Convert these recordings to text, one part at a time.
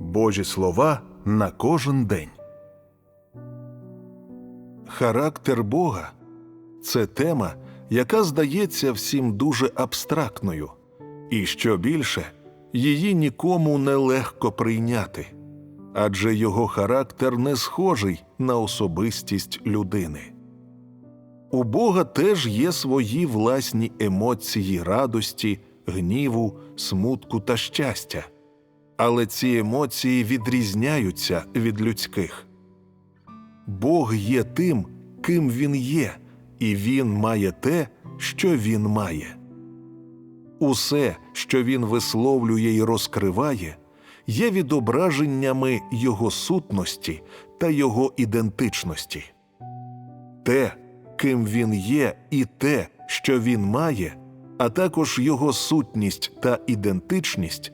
Божі слова на кожен день. Характер Бога це тема, яка здається всім дуже абстрактною, і що більше, її нікому не легко прийняти, адже його характер не схожий на особистість людини. У Бога теж є свої власні емоції радості, гніву, смутку та щастя, але ці емоції відрізняються від людських. Бог є тим, ким він є, і він має те, що він має. Усе, що він висловлює і розкриває, є відображеннями його сутності та його ідентичності. Те, ким він є, і те, що він має, а також його сутність та ідентичність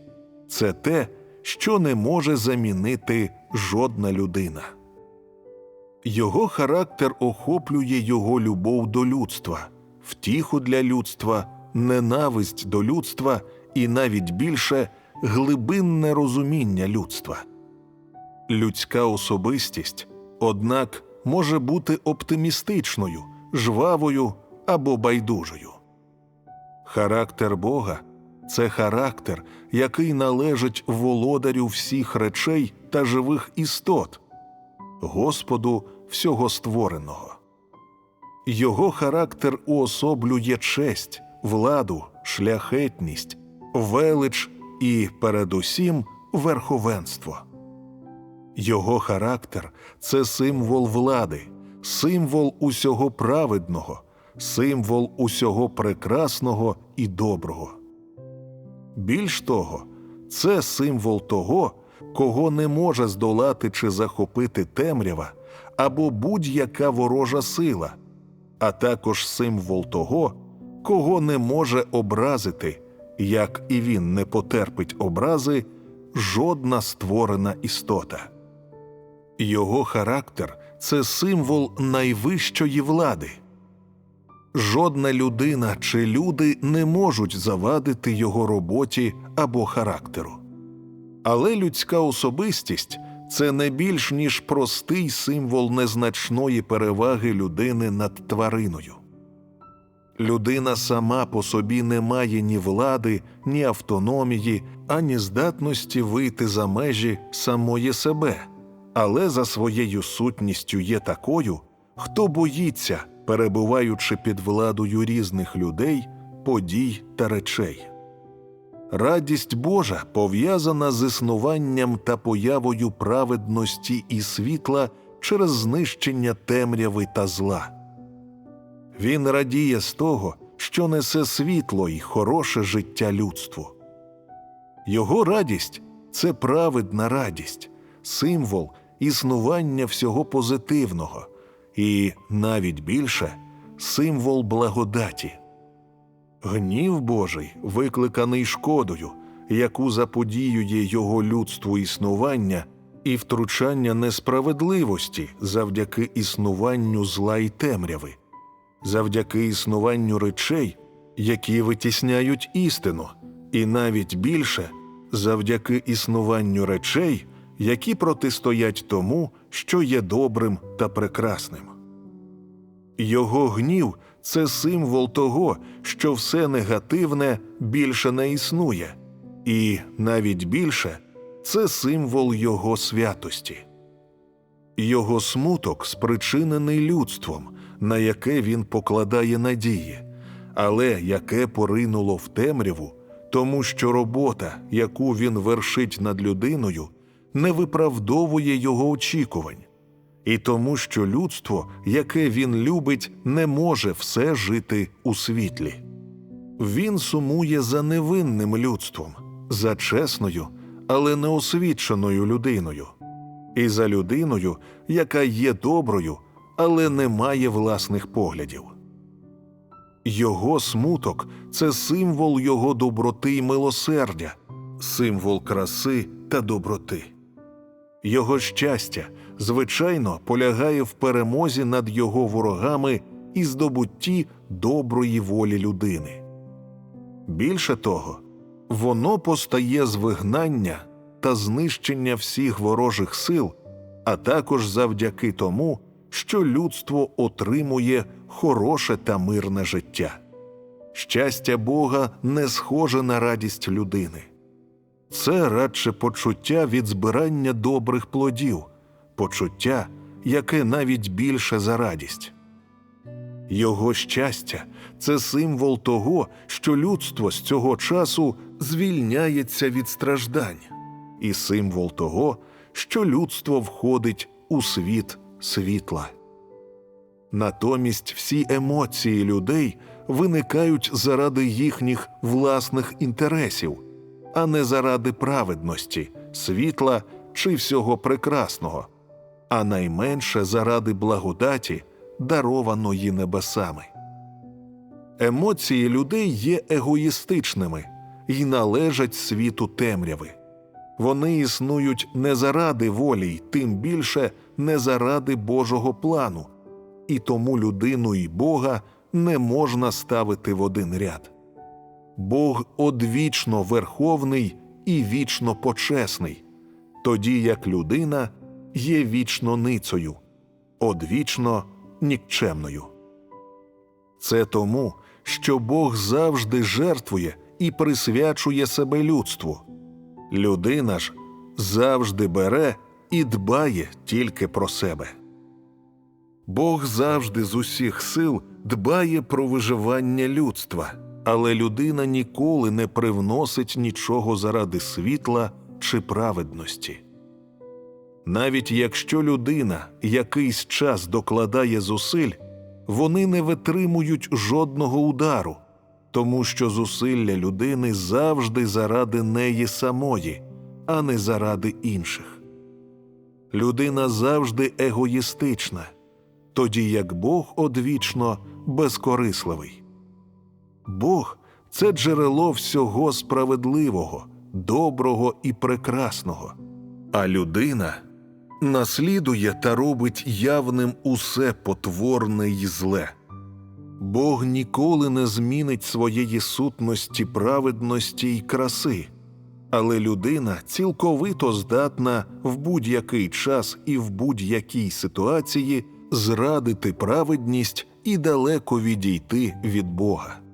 це те, що не може замінити жодна людина. Його характер охоплює його любов до людства, втіху для людства, ненависть до людства і навіть більше глибинне розуміння людства. Людська особистість, однак, може бути оптимістичною, жвавою або байдужою. Характер Бога це характер, який належить володарю всіх речей та живих істот, Господу всього створеного. Його характер уособлює честь, владу, шляхетність, велич і, передусім, верховенство. Його характер це символ влади, символ усього праведного, символ усього прекрасного і доброго. Більш того, це символ того, кого не може здолати чи захопити темрява або будь-яка ворожа сила, а також символ того, кого не може образити, як і він не потерпить образи жодна створена істота. Його характер це символ найвищої влади. Жодна людина чи люди не можуть завадити його роботі або характеру. Але людська особистість це не більш ніж простий символ незначної переваги людини над твариною. Людина сама по собі не має ні влади, ні автономії, ані здатності вийти за межі самої себе, але за своєю сутністю є такою, хто боїться, перебуваючи під владою різних людей, подій та речей. Радість Божа пов'язана з існуванням та появою праведності і світла через знищення темряви та зла. Він радіє з того, що несе світло і хороше життя людству. Його радість це праведна радість, символ існування всього позитивного і, навіть більше, символ благодаті. Гнів Божий, викликаний шкодою, яку заподіює його людству існування, і втручання несправедливості завдяки існуванню зла й темряви, завдяки існуванню речей, які витісняють істину, і навіть більше завдяки існуванню речей, які протистоять тому, що є добрим та прекрасним. Його гнів це символ того, що все негативне більше не існує, і навіть більше це символ його святості. Його смуток спричинений людством, на яке він покладає надії, але яке поринуло в темряву, тому що робота, яку він вершить над людиною, не виправдовує його очікувань і тому, що людство, яке він любить, не може все жити у світлі. Він сумує за невинним людством, за чесною, але неосвіченою людиною, і за людиною, яка є доброю, але не має власних поглядів. Його смуток це символ його доброти й милосердя, символ краси та доброти. Його щастя звичайно, полягає в перемозі над його ворогами і здобутті доброї волі людини. Більше того, воно постає з вигнання та знищення всіх ворожих сил, а також завдяки тому, що людство отримує хороше та мирне життя. Щастя Бога не схоже на радість людини. Це радше почуття від збирання добрих плодів, почуття, яке навіть більше за радість. Його щастя це символ того, що людство з цього часу звільняється від страждань, і символ того, що людство входить у світ світла. Натомість всі емоції людей виникають заради їхніх власних інтересів, а не заради праведності, світла чи всього прекрасного, а найменше заради благодаті, дарованої небесами. Емоції людей є егоїстичними і належать світу темряви. Вони існують не заради волі, й тим більше не заради Божого плану, і тому людину і Бога не можна ставити в один ряд. Бог одвічно верховний і вічно почесний, тоді як людина є вічно ницею, одвічно нікчемною. Це тому, що Бог завжди жертвує і присвячує себе людству. Людина ж завжди бере і дбає тільки про себе. Бог завжди з усіх сил дбає про виживання людства, але людина ніколи не привносить нічого заради світла чи праведності. Навіть якщо людина якийсь час докладає зусиль, вони не витримують жодного удару, тому що зусилля людини завжди заради неї самої, а не заради інших. Людина завжди егоїстична, тоді як Бог одвічно безкорисливий. Бог це джерело всього справедливого, доброго і прекрасного, а людина наслідує та робить явним усе потворне й зле. Бог ніколи не змінить своєї сутності праведності й краси, але людина цілковито здатна в будь-який час і в будь-якій ситуації зрадити праведність і далеко відійти від Бога.